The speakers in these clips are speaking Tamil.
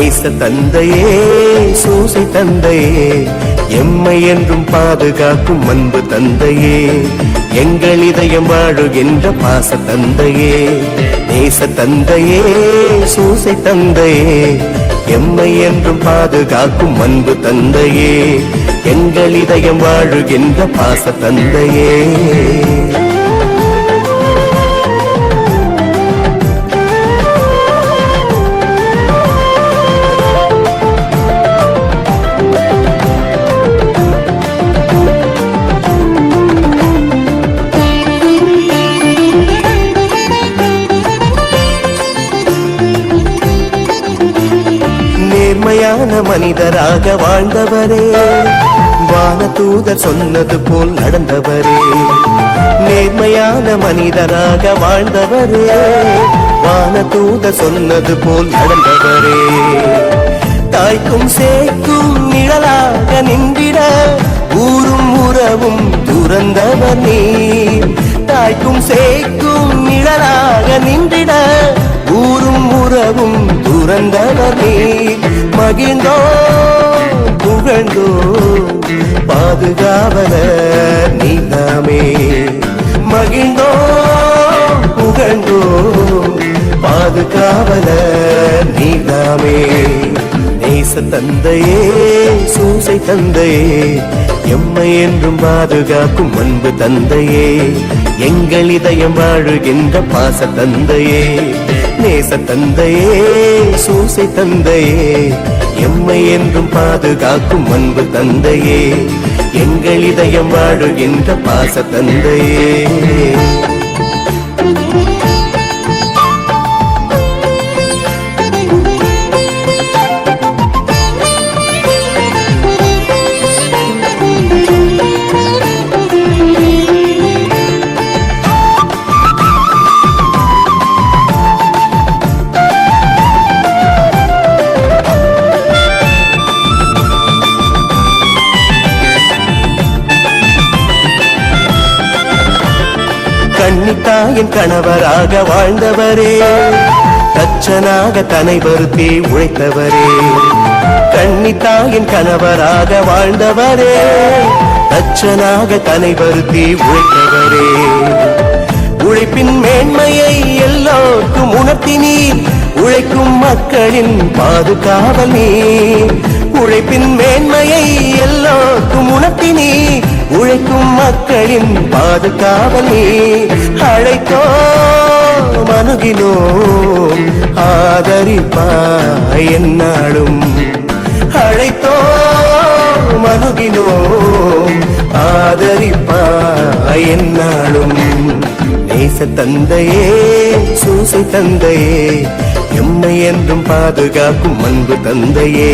ஏச தந்தையே சூசை தந்தையே எம்மை என்றும் பாதுகாக்கும் அன்பு தந்தையே எங்கள் இதயம் வாழுகின்ற பாச தந்தையே நேச தந்தையே சூசை தந்தையே எம்மை என்றும் பாதுகாக்கும் அன்பு தந்தையே எங்கள் இதயம் வாழுகின்ற பாச தந்தையே. மனிதராக வாழ்ந்தவரே. வானதூதர் சொன்னது போல் நடந்தவரே. நேர்மையான மனிதராக வாழ்ந்தவரே. வானதூதர் சொன்னது போல் நடந்தவரே. தாய்க்கும் சேர்க்கும் நிழலாக நின்றிட ஊரும் உறவும் துறந்தவர் நீ தாய்க்கும் சேர்க்கும் நிழலாக நின்றிட ஊரும் உறவும் துறந்தவர் நீர் மகிழ்ந்தோ புகழ்ந்தோ பாதுகாவல நீதாமே மகிழ்ந்தோ புகழ்ந்தோ பாதுகாவல நீதாமே நேச தந்தையே சூசை தந்தையே எம்மை என்றும் பாதுகாக்கும் அன்பு தந்தையே. எங்கள் இதயம் வாழுகின்ற பாச தந்தையே. நேச தந்தையே சூசை தந்தையே எம்மை என்றும் பாதுகாக்கும் அன்பு தந்தையே எங்கள் இதயம் வாழுகின்ற பாச தந்தையே. கண்ணித்தாயின் கணவராக வாழ்ந்தவரே. தச்சனாக தனை வருத்தி உழைத்தவரே. கண்ணித்தா என் கணவராக வாழ்ந்தவரே. தச்சனாக தனை வருத்தி உழைத்தவரே. உழைப்பின் மேன்மையை எல்லோருக்கும் உணர்த்தினீர் உழைக்கும் மக்களின் பாதுகாவல் நீ உழைப்பின் மேன்மையை எல்லோருக்கும் உணர்த்தினீர் உழைக்கும் மக்களின் பாதுகாவலே அழைத்தோ மனுகினோ ஆதரிப்பாய் என்னாலும். அழைத்தோ மனுகினோ ஆதரிப்பாய் என்னாலும். நேச தந்தையே சூசை தந்தையே என்றும் பாதுகாக்கும் அன்பு தந்தையே.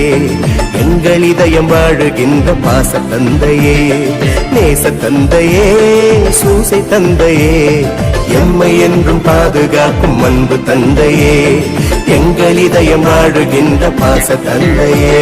எங்கள் இதயம் வாழுகின்ற பாச தந்தையே. நேச தந்தையே சூசை தந்தையே. எம்மை என்றும் பாதுகாக்கும் அன்பு தந்தையே. எங்கள் இதயம் வாழுகின்ற பாச தந்தையே.